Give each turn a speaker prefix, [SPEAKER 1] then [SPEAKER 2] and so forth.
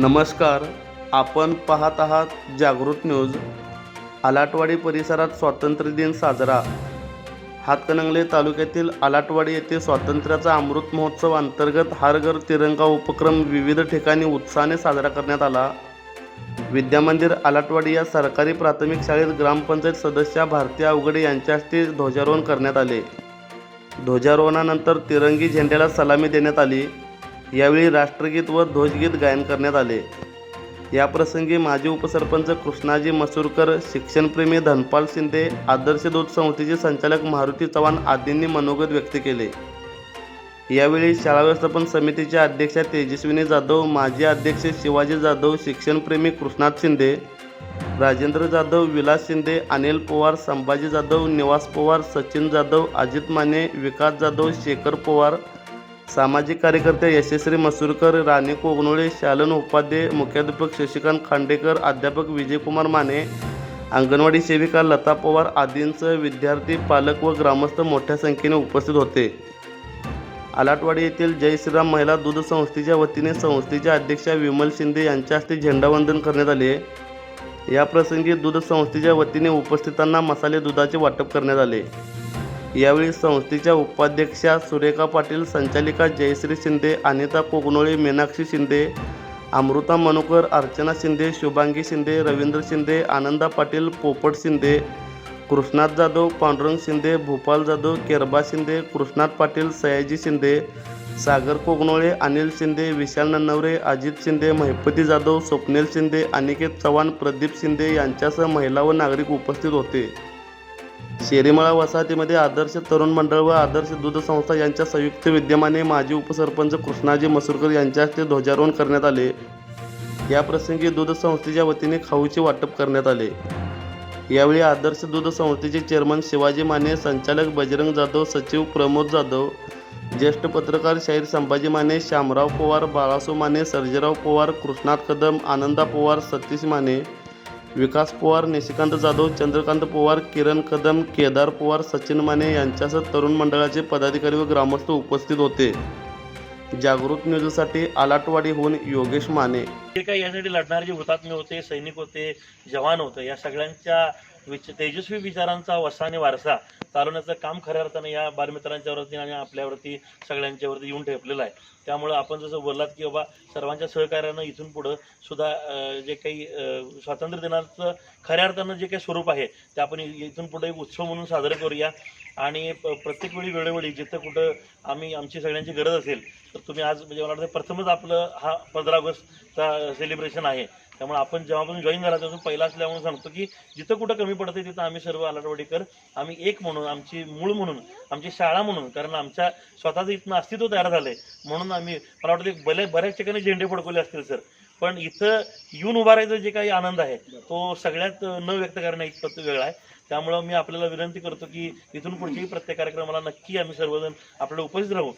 [SPEAKER 1] नमस्कार. आपण पाहत आहात जागृत न्यूज. आलाटवाडी परिसरात स्वातंत्र्य दिन साजरा. हातकणंगले तालुक्यातील आलाटवाडी येथे स्वातंत्र्याचा अमृत महोत्सव अंतर्गत हर घर तिरंगा उपक्रम विविध ठिकाणी उत्साहाने साजरा करण्यात आला. विद्यामंदिर आलाटवाडी या सरकारी प्राथमिक शाळेत ग्रामपंचायत सदस्या भारती अवघडे यांच्या हस्ते ध्वजारोहण करण्यात आले. ध्वजारोहणानंतर तिरंगी झेंड्याला सलामी देण्यात आली. यावेळी राष्ट्रगीत व ध्वजगीत गायन करण्यात आले. याप्रसंगी माजी उपसरपंच कृष्णाजी मसूरकर शिक्षणप्रेमी धनपाल शिंदे आदर्श दूध संस्थेचे संचालक मारुती चव्हाण आदींनी मनोगत व्यक्त केले. यावेळी शाळा व्यवस्थापन समितीच्या अध्यक्षा तेजस्विनी जाधव माजी अध्यक्ष शिवाजी जाधव शिक्षणप्रेमी कृष्णात शिंदे राजेंद्र जाधव विलास शिंदे अनिल पवार संभाजी जाधव निवास पवार सचिन जाधव अजित माने विकास जाधव शेखर पवार सामाजिक कार्यकर्ते यशस्वी मसूरकर राणी कोगनोळे शालन उपाध्ये मुख्याध्यापक शशिकांत खांडेकर अध्यापक विजयकुमार माने अंगणवाडी सेविका लता पवार आदींसह विद्यार्थी पालक व ग्रामस्थ मोठ्या संख्येने उपस्थित होते. आलाटवाडी येथील जय श्रीराम महिला दूध संस्थेच्या वतीने संस्थेच्या अध्यक्षा विमल शिंदे यांच्या हस्ते झेंडावंदन करण्यात आले. या प्रसंगी दूध संस्थेच्या वतीने उपस्थितांना मसाले दुधाचे वाटप करण्यात आले. यावेळी संस्थेच्या उपाध्यक्षा सुरेखा पाटील संचालिका जयश्री शिंदे अनिता कोगनोळे मीनाक्षी शिंदे अमृता मनोकर अर्चना शिंदे शुभांगी शिंदे रवींद्र शिंदे आनंदा पाटील पोपट शिंदे कृष्णात जाधव पांडुरंग शिंदे भूपाल जाधव केरबा शिंदे कृष्णात पाटील सयाजी शिंदे सागर कोगनोळे अनिल शिंदे विशाल नन्नवरे अजित शिंदे महिपती जाधव स्वप्नील शिंदे अनिकेत चव्हाण प्रदीप शिंदे यांच्यासह महिला व नागरिक उपस्थित होते. शेरीमळा वसाहतीमध्ये आदर्श तरुण मंडळ व आदर्श दूध संस्था यांच्या संयुक्त विद्यमाने माजी उपसरपंच कृष्णाजी मसूरकर यांच्या हस्ते ध्वजारोहण करण्यात आले. या प्रसंगी दूध संस्थेच्या वतीने खाऊचे वाटप करण्यात आले. यावेळी आदर्श दूध संस्थेचे चेअरमन शिवाजी माने संचालक बजरंग जाधव सचिव प्रमोद जाधव ज्येष्ठ पत्रकार शाहीर संभाजी माने श्यामराव पवार बाळासो माने सर्जेराव पवार कृष्णात कदम आनंदा पवार सतीश माने विकास पवार निशिकांत जाधव चंद्रकांत पवार किरण कदम केदार पवार सचिन माने यांच्यासह तरुण मंडळाचे पदाधिकारी व ग्रामस्थ उपस्थित होते. जागृत न्यूजसाठी आलाटवाडीहून योगेश माने.
[SPEAKER 2] जे काही यासाठी लढणारे जे हुतात्मे होते सैनिक होते जवान होते या सगळ्यांच्या विच तेजस्वी विचारांचा वसा आणि वारसा. चालवण्याचं काम खऱ्या अर्थानं या बालमित्रांच्या वरती आणि आपल्यावरती सगळ्यांच्यावरती येऊन ठेपलेलं आहे. त्यामुळं आपण जसं बोललात की बाबा सर्वांच्या सहकार्यानं इथून पुढं सुद्धा जे काही स्वातंत्र्य दिनाचं खऱ्या अर्थानं जे काही स्वरूप आहे ते आपण इथून पुढे एक उत्सव म्हणून साजरे करूया. आणि प्रत्येक वेळी वेळोवेळी जिथं कुठं आम्ही आमची सगळ्यांची गरज असेल तर तुम्ही आज म्हणजे मला वाटतं प्रथमच आपलं हा पंधरा ऑगस्टचा सेलिब्रेशन आहे. त्यामुळे आपण जेव्हापासून जॉईन झाला त्यापासून पहिला असल्यामुळे सांगतो की जिथं कुठं कमी पडते तिथं आम्ही सर्व आलाटवाडीकर आम्ही एक म्हणून आमची मूळ म्हणून आमची शाळा म्हणून कारण आमच्या स्वतःचं इथनं अस्तित्व तयार झालंय. म्हणून आम्ही मला वाटतं बऱ्या बऱ्याच ठिकाणी झेंडे फडकवले असतील सर पण इथं येऊन उभा राहायचा जे काही आनंद आहे तो सगळ्यात न व्यक्त करण्या इतपत वेगळा आहे. त्यामुळं मी आपल्याला विनंती करतो की इथून पुढच्याही प्रत्येक कार्यक्रमाला नक्की आम्ही सर्वजण आपल्याला उपस्थित राहू.